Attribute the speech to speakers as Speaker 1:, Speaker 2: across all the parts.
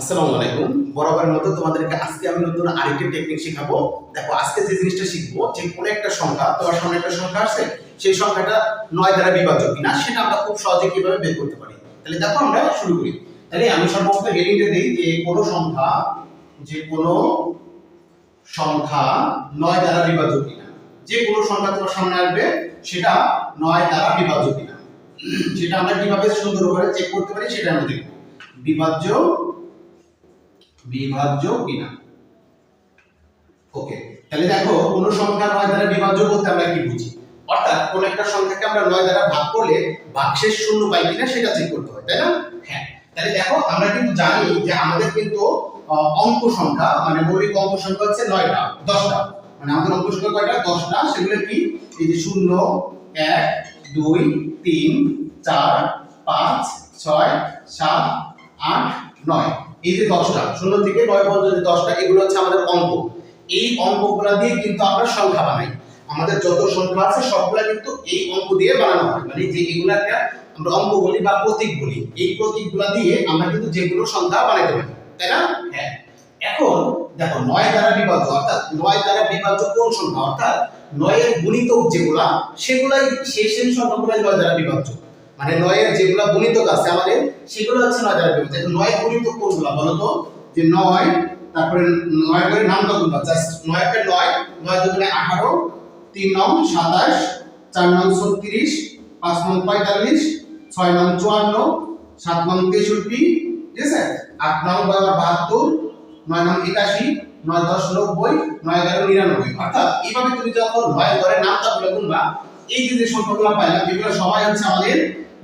Speaker 1: আসসালামু আলাইকুম বরাবরের মতো তোমাদেরকে আজকে আমি নতুন আরেকটি টেকনিক শিখাবো দেখো আজকে যে জিনিসটা শিখবো যে কোনো একটা সংখ্যা তোমার সামনে একটা সংখ্যা আছে সেই সংখ্যাটা নয় দ্বারা বিভাজ্য কিনা সেটা আমরা খুব সহজে কিভাবে বের করতে পারি তাহলে দেখো আমরা শুরু করি তাহলে আমি সর্বপ্রথম হেডিংটা দিই যে কোনো সংখ্যা যে কোনো সংখ্যা নয় দ্বারা বিভাজ্য কিনা যে কোনো সংখ্যা তোমার সামনে আসবে সেটা নয় দ্বারা বিভাজ্য কিনা সেটা আমরা কিভাবে সুন্দর করে চেক করতে পারি সেটা আমরা দেখবো বিভাজ্য বিভাজ্য কিনা ওকে তাহলে দেখো কোন সংখ্যা নয় দ্বারা বিভাজ্য বলতে আমরা কি বুঝি অর্থাৎ কোন একটা সংখ্যাকে আমরা নয় দ্বারা ভাগ করলে বাক্সের শূন্য পাই কিনা সেটা চেক করতে হয় তাই না হ্যাঁ তাহলে দেখো আমরা কিন্তু জানি যে আমাদের কিন্তু অঙ্ক সংখ্যা মানে মৌলিক অঙ্ক সংখ্যা হচ্ছে নয়টা দশটা মানে আমাদের অঙ্ক সংখ্যা কয়টা দশটা সেগুলো কি এই যে শূন্য এক দুই তিন চার পাঁচ ছয় সাত আট নয় এই যে দশটা শূন্য থেকে নয় পর্যন্ত দশটা এগুলো হচ্ছে আমাদের অঙ্ক এই অঙ্কগুলো দিয়ে কিন্তু আমরা সংখ্যা বানাই আমাদের যত সংখ্যা আছে সবগুলা কিন্তু এই অঙ্ক দিয়ে বানানো হয় মানে যে এগুলাকে আমরা অঙ্ক বলি বা প্রতীক বলি এই প্রতীকগুলা দিয়ে আমরা কিন্তু যেগুলো সংখ্যা বানাইতে পারি তাই না হ্যাঁ এখন দেখো নয় দ্বারা বিভাজ্য অর্থাৎ নয় দ্বারা বিভাজ্য কোন সংখ্যা অর্থাৎ নয়ের গুণিতক যেগুলা সেগুলাই শেষের সেই সংখ্যাগুলাই নয় দ্বারা বিভাজ্য মানে নয়ের যেগুলো গুণিতক আছে আমাদের সেগুলো হচ্ছে নয় দ্বারা বিভক্ত নয় গুণিতক কোনগুলো বলো তো যে নয় তারপরে নয় করে নাম কতগুলো জাস্ট নয়কে নয় নয় দুগুণে আঠারো তিন নং সাতাশ চার নং ছত্রিশ পাঁচ নং পঁয়তাল্লিশ ছয় নং চুয়ান্ন সাত নং তেষট্টি ঠিক আছে আট নং বাহাত্তর নয় নং একাশি নয় দশ নব্বই নয় এগারো নিরানব্বই অর্থাৎ এইভাবে তুমি যখন নয় ঘরের নামটা গুলো গুনবা এই যে সংখ্যাগুলো পাইলাম এগুলো সবাই হচ্ছে আমাদের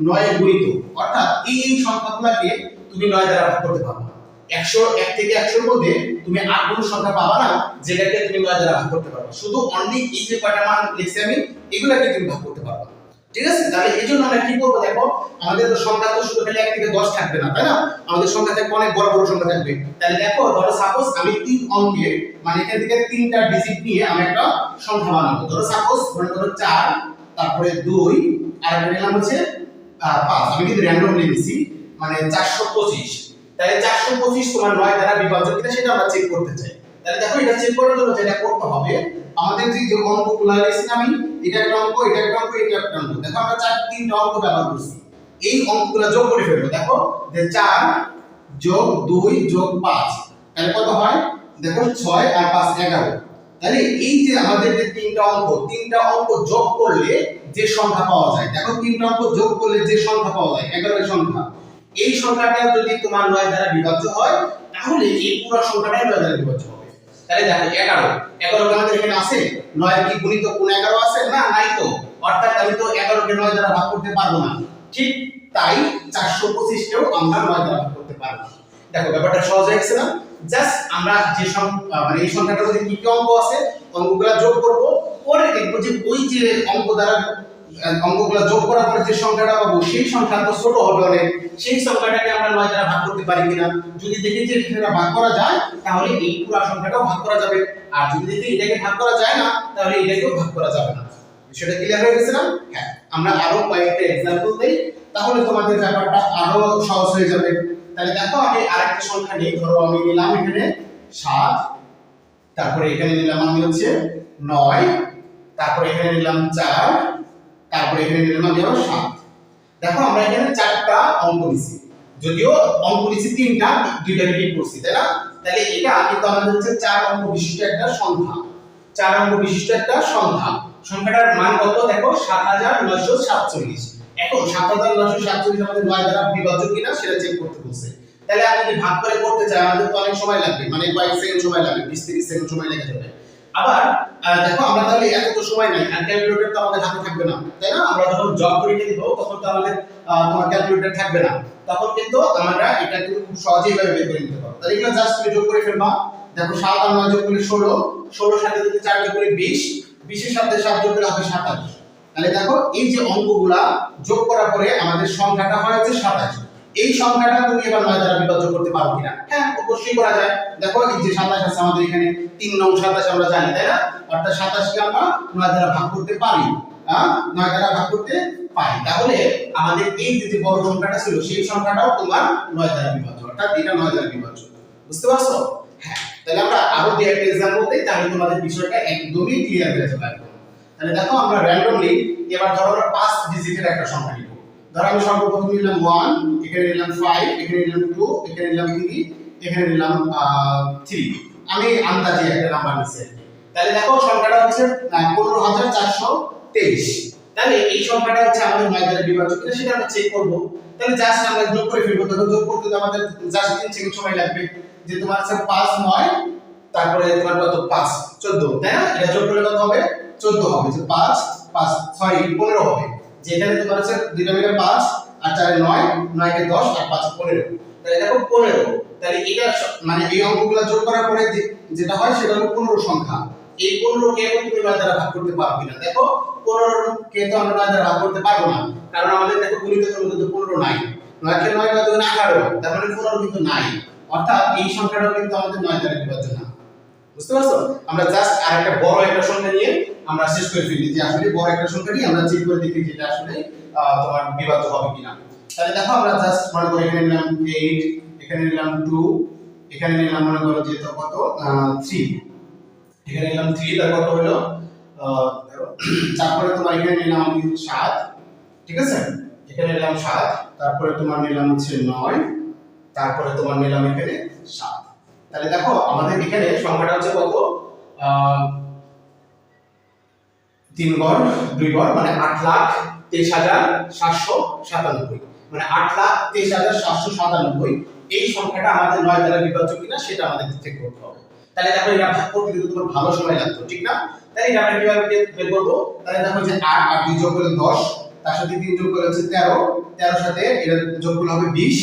Speaker 1: নয় গুণিত অর্থাৎ এই এই সংখ্যাগুলোকে তুমি নয় দ্বারা ভাগ করতে পারবে একশো এক থেকে একশোর মধ্যে তুমি আর কোনো সংখ্যা পাবা না যেটাকে তুমি নয় দ্বারা ভাগ করতে পারবে শুধু অনলি এই যে কয়টা মান লিখছি আমি এগুলাকে তুমি ভাগ করতে পারবে ঠিক আছে তাহলে এই জন্য আমরা কি করবো দেখো আমাদের তো সংখ্যা তো শুধু খালি এক থেকে দশ থাকবে না তাই না আমাদের সংখ্যা থাকবে অনেক বড় বড় সংখ্যা থাকবে তাহলে দেখো ধরো সাপোজ আমি তিন অঙ্কে মানে এখান থেকে তিনটা ডিজিট নিয়ে আমি একটা সংখ্যা বানাবো ধরো সাপোজ ধরো ধরো চার তারপরে দুই আর একটা নিলাম হচ্ছে পাঁচ আমি কিন্তু র্যান্ডমলি নিছি মানে চারশো পঁচিশ তাহলে চারশো পঁচিশ তোমার নয় দ্বারা বিভাজন কিনা সেটা আমরা চেক করতে চাই তাহলে দেখো এটা চেক করার জন্য যেটা করতে হবে আমাদের যে যে অঙ্কগুলো আছে আমি এটা একটা অঙ্ক এটা একটা অঙ্ক এটা একটা অঙ্ক দেখো আমরা চার তিনটা অঙ্ক ব্যবহার করছি এই অঙ্কগুলো যোগ করে ফেলবো দেখো যে চার যোগ দুই যোগ পাঁচ তাহলে কত হয় দেখো ছয় আর পাঁচ এগারো তাহলে এই যে আমাদের যে তিনটা অঙ্ক তিনটা অঙ্ক যোগ করলে যে সংখ্যা পাওয়া যায় দেখো তিনটা অঙ্ক যোগ করলে যে সংখ্যা পাওয়া যায় এগারো সংখ্যা এই সংখ্যাটা যদি তোমার নয় দ্বারা বিভাজ্য হয় তাহলে এই পুরো সংখ্যাটাই নয় দ্বারা বিভাজ্য হবে তাহলে দেখো এগারো এগারো আমাদের এখানে আছে নয় কি গুণিত কোন এগারো আছে না নাই তো অর্থাৎ আমি তো এগারোকে নয় দ্বারা ভাগ করতে পারবো না ঠিক তাই চারশো পঁচিশটাও আমরা নয় দ্বারা ভাগ করতে পারবো দেখো ব্যাপারটা সহজ হয়েছে না জাস্ট আমরা যে সব মানে এই সংখ্যাটার মধ্যে কি কি অঙ্ক আছে অঙ্কগুলা যোগ করব পরে দেখব যে ওই যে অঙ্ক দ্বারা অঙ্কগুলো যোগ করার পরে যে সংখ্যাটা পাবো সেই সংখ্যা তো ছোট হবে অনেক সেই সংখ্যাটাকে আমরা নয় দ্বারা ভাগ করতে পারি কিনা যদি দেখি যে এটা ভাগ করা যায় তাহলে এই পুরো সংখ্যাটাও ভাগ করা যাবে আর যদি দেখি এটাকে ভাগ করা যায় না তাহলে এটাকেও ভাগ করা যাবে না সেটা ক্লিয়ার হয়ে গেছে না হ্যাঁ আমরা আরো কয়েকটা এক্সাম্পল দেই তাহলে তোমাদের ব্যাপারটা আরো সহজ হয়ে যাবে তাহলে দেখো আমি আরেকটা সংখ্যা নিই ধরো আমি নিলাম এখানে সাত তারপরে এখানে নিলাম আমি হচ্ছে নয় তারপরে এখানে নিলাম চার তারপরে এখানে নিলাম আমি আরো সাত দেখো আমরা এখানে চারটা অঙ্ক নিছি যদিও অঙ্ক নিছি তিনটা দুইটা রিপিট করছি তাই না তাহলে এটা তো আমাদের হচ্ছে চার অঙ্ক বিশিষ্ট একটা সংখ্যা চার অঙ্ক বিশিষ্ট একটা সংখ্যা সংখ্যাটার মান কত দেখো সাত হাজার নয়শো সাতচল্লিশ এখন সাত হাজার নয়শো সাতচল্লিশ আমাদের নয় দ্বারা বিভাজ্য কিনা সেটা চেক করতে বলছে তাহলে আমি যদি ভাগ করে করতে চাই আমাদের তো অনেক সময় লাগবে মানে কয়েক সেকেন্ড সময় লাগবে বিশ তিরিশ সেকেন্ড সময় লেগে যাবে আবার দেখো আমরা তাহলে এত তো সময় নাই আর ক্যালকুলেটর তো আমাদের হাতে থাকবে না তাই না আমরা যখন জব পরীক্ষা দিব তখন তো আমাদের তোমার ক্যালকুলেটর থাকবে না তখন কিন্তু আমরা এটা কিন্তু খুব সহজেই ভাবে বের করে নিতে পারবো তাহলে এগুলো জাস্ট তুমি যোগ করে ফেলবা দেখো সাত আর নয় যোগ করলে ষোলো ষোলো সাথে যদি চার যোগ করলে বিশ বিশের সাথে সাত যোগ করে হবে সাতাশ তাহলে দেখো এই যে অঙ্কগুলা যোগ করার পরে আমাদের সংখ্যাটা হয় হচ্ছে সাতাশ এই সংখ্যাটা তুমি এবার নয় দ্বারা বিভাজ্য করতে পারো কিনা হ্যাঁ অবশ্যই করা যায় দেখো এই যে সাতাশ আছে আমাদের এখানে তিন নং সাতাশ আমরা জানি তাই না অর্থাৎ সাতাশকে আমরা নয় দ্বারা ভাগ করতে পারি হ্যাঁ নয় দ্বারা ভাগ করতে পারি তাহলে আমাদের এই যে বড় সংখ্যাটা ছিল সেই সংখ্যাটাও তোমার নয় দ্বারা বিভাজ্য অর্থাৎ এটা নয় দ্বারা বিভাজ্য বুঝতে পারছো হ্যাঁ তাহলে আমরা আরো দু একটা এক্সাম্পল দেই তাহলে তোমাদের বিষয়টা একদমই ক্লিয়ার হয়ে যাবে তাহলে দেখো আমরা র্যান্ডমলি এবার ধরো আমরা পাঁচ ডিজিটের একটা সংখ্যা নিব ধরো আমি সংখ্যা প্রথম নিলাম 1 এখানে নিলাম 5 এখানে নিলাম 2 এখানে নিলাম 3 এখানে নিলাম 3 আমি আন্দাজে একটা নাম্বার নিছি তাহলে দেখো সংখ্যাটা হচ্ছে 15423 তাহলে এই সংখ্যাটা হচ্ছে আমাদের নয় বিভাজক বিভাজ্য সেটা আমরা চেক করব তাহলে জাস্ট আমরা যোগ করে ফেলব তখন যোগ করতে তো আমাদের জাস্ট তিন সেকেন্ড সময় লাগবে যে তোমার হচ্ছে 5 9 তারপরে তোমার কত 5 14 তাই না এটা যোগ করলে কত হবে 14 হবে যে 5 5 সরি 15 হবে যেখানে তো আছে দুইটা মিলে পাঁচ আর 9 9 কে 10 আর 5 15 তাহলে দেখো 15 তাহলে এটা মানে এই অঙ্কগুলো যোগ করার পরে যেটা হয় সেটা হলো 15 সংখ্যা এই 15 কে এখন তুমি নয় দ্বারা ভাগ করতে পারবে না দেখো 15 কে তো আমরা নয় দ্বারা ভাগ করতে পারবো না কারণ আমাদের দেখো গুণিতকের মধ্যে তো 15 নাই কে নয় নয় দুগুণ আঠারো তার মানে 15 কিন্তু নাই অর্থাৎ এই সংখ্যাটা কিন্তু আমাদের নয় দ্বারা বিভাজ্য না বুঝতে পারছো আমরা জাস্ট আর একটা বড় একটা সংখ্যা নিয়ে আমরা শেষ করে ফেলি যে আসলে বড় একটা সংখ্যা নিয়ে আমরা চেক করে দেখি যেটা আসলে তোমার বিভাজ্য হবে কিনা তাহলে দেখো আমরা জাস্ট মনে করো এখানে নিলাম 8 এখানে নিলাম 2 এখানে নিলাম মনে করো যে কত 3 এখানে নিলাম 3 তার কত হলো তারপরে তোমার এখানে নিলাম 7 ঠিক আছে এখানে নিলাম 7 তারপরে তোমার নিলাম হচ্ছে 9 তারপরে তোমার নিলাম এখানে 7 তাহলে দেখো আমাদের এখানে সংখ্যাটা হচ্ছে কত তিন গড় দুই গড় মানে আট লাখ তেইশ হাজার সাতশো সাতানব্বই মানে আট লাখ তেইশ হাজার সাতশো সাতানব্বই এই সংখ্যাটা আমাদের নয় দ্বারা বিভাজ্য কিনা সেটা আমাদের চেক করতে হবে তাহলে দেখো এটা ভাগ করতে কিন্তু তোমার ভালো সময় লাগতো ঠিক না তাই এটা আমরা কিভাবে বের করবো তাহলে দেখো যে আট আর দুই যোগ করে দশ তার সাথে তিন যোগ করে হচ্ছে তেরো তেরোর সাথে এটা যোগ করলে হবে বিশ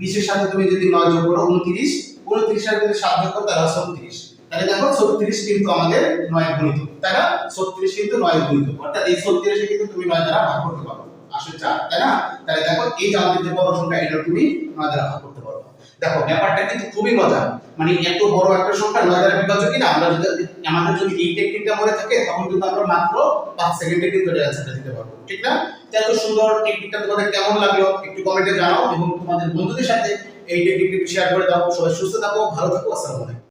Speaker 1: বিশের সাথে তুমি যদি নয় যোগ করো উনত্রিশ 29 এর যদি সাত ভাগ করো তাহলে 36 তাহলে দেখো 36 কিন্তু আমাদের নয় গুণিত তাই না 36 কিন্তু নয় গুণিত অর্থাৎ এই 36 এর কিন্তু তুমি 9 দ্বারা ভাগ করতে পারো আসলে 4 তাই না তাহলে দেখো এই যে আমাদের যে বড় সংখ্যা এটা তুমি 9 দ্বারা ভাগ করতে পারো দেখো ব্যাপারটা কিন্তু খুবই মজার মানে এত বড় একটা সংখ্যা 9 দ্বারা বিভাজ্য কিনা আমরা যদি আমাদের যদি এই টেকনিকটা মনে থাকে তখন কিন্তু আমরা মাত্র 5 সেকেন্ডে কিন্তু এটা অ্যান্সারটা দিতে পারবো ঠিক না এত সুন্দর টেকনিকটা তোমাদের কেমন লাগলো একটু কমেন্টে জানাও এবং তোমাদের বন্ধুদের সাথে এই টেকনিকটি শেয়ার করে দাও সবাই সুস্থ থাকো ভালো থাকো আসসালামু আলাইকুম